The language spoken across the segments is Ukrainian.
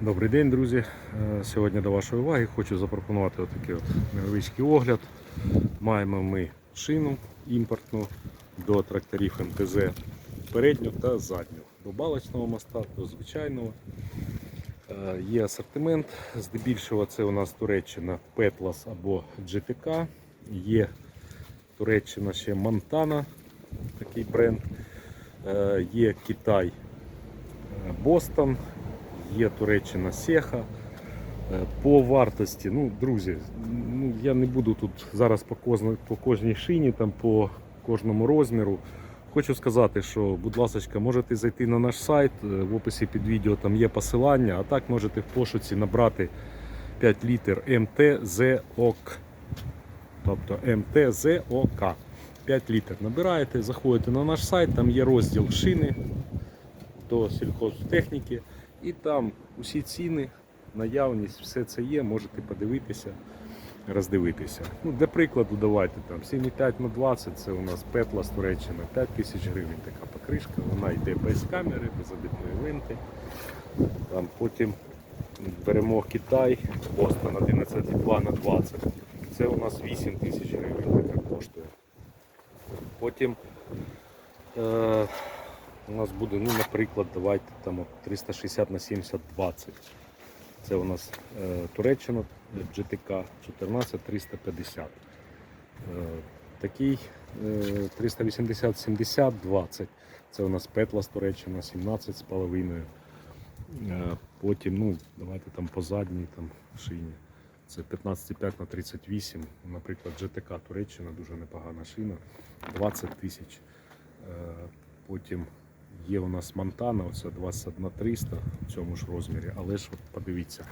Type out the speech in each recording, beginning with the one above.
Добрий день, друзі. Е, Сьогодні до вашої уваги хочу запропонувати отакий от невеличкий огляд. Маємо ми шину імпортну до тракторів МТЗ передню та задню. До балочного моста, до звичайного. Е, Є асортимент. Здебільшого це у нас Туреччина Петлас або GTK. Є Туреччина ще Montana, такий бренд. Е, Є Китай Бостон, є Туреччина Сеха. Е, По вартості, ну, друзі, ну, я не буду тут зараз по, кожній, по кожній шині, там, по кожному розміру. Хочу сказати, що, будь ласка, можете зайти на наш сайт, е, в описі під відео там є посилання, а так можете в пошуці набрати 5 літр МТЗОК. Тобто МТЗОК. 5 літр набираєте, заходите на наш сайт, там є розділ шини до сільхозтехніки, і там усі ціни, наявність, все це є, можете подивитися, роздивитися. Ну, Для прикладу, давайте там 7,5 на 20 це у нас петла з Туреччини, 5 тисяч гривень така покришка, вона йде без камери, без обітної ленти. Там потім беремо Китай, Бостон 11,2 на 20. Це у нас 8 тисяч гривень така коштує. Потім е, у нас буде, ну, наприклад, давайте там от 360 на 70 20. Це у нас е, Туреччина GTK 14 350. Е, такий е, 380 70 20. Це у нас петла з Туреччина 17,5. Е, потім, ну, давайте там по задній там, шині. Це 15,5 на 38. Наприклад, GTK Туреччина дуже непогана шина. 20 тисяч. Е, Потім є у нас Монтана, оце 21 300 в цьому ж розмірі. Але ж от подивіться,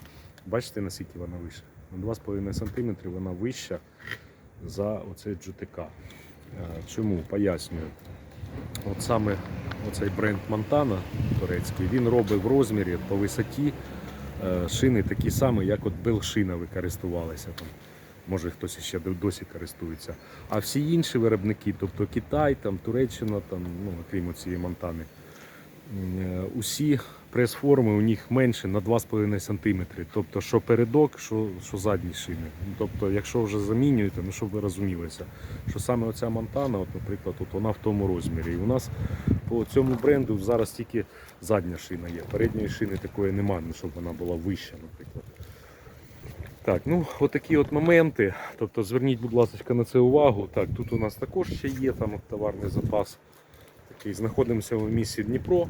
бачите наскільки вона вища? На 2,5 см вона вища за оцей GTK. Е, Чому? Пояснюю. От саме оцей бренд Монтана турецький, він робить в розмірі по висоті е, шини такі самі, як от Белшина ви користувалися там. Може хтось ще досі користується. А всі інші виробники, тобто Китай, там, Туреччина, там, ну, окрім цієї Монтани, е, усі прес-форми у них менше на 2,5 см. Тобто, що передок, що, що задні шини. Ну, Тобто, якщо вже замінюєте, ну щоб ви розумілися, що саме оця Монтана, от, наприклад, от вона в тому розмірі. І у нас по цьому бренду зараз тільки задня шина є. Передньої шини такої немає, ну, щоб вона була вища, наприклад. Так, ну отакі от моменти. Тобто зверніть, будь ласка, на це увагу. Так, тут у нас також ще є там товарний запас. Такий. Знаходимося в місті Дніпро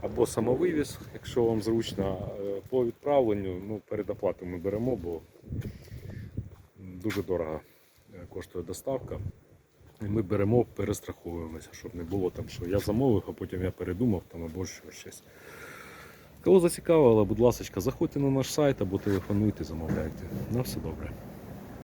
або самовивіз, якщо вам зручно. Е, По відправленню ну, передоплату ми беремо, бо дуже дорого е, коштує доставка. І ми беремо, перестраховуємося, щоб не було там, що я замовив, а потім я передумав там або щось. Кого зацікавило, будь ласка, заходьте на наш сайт або телефонуйте, замовляйте. На все добре.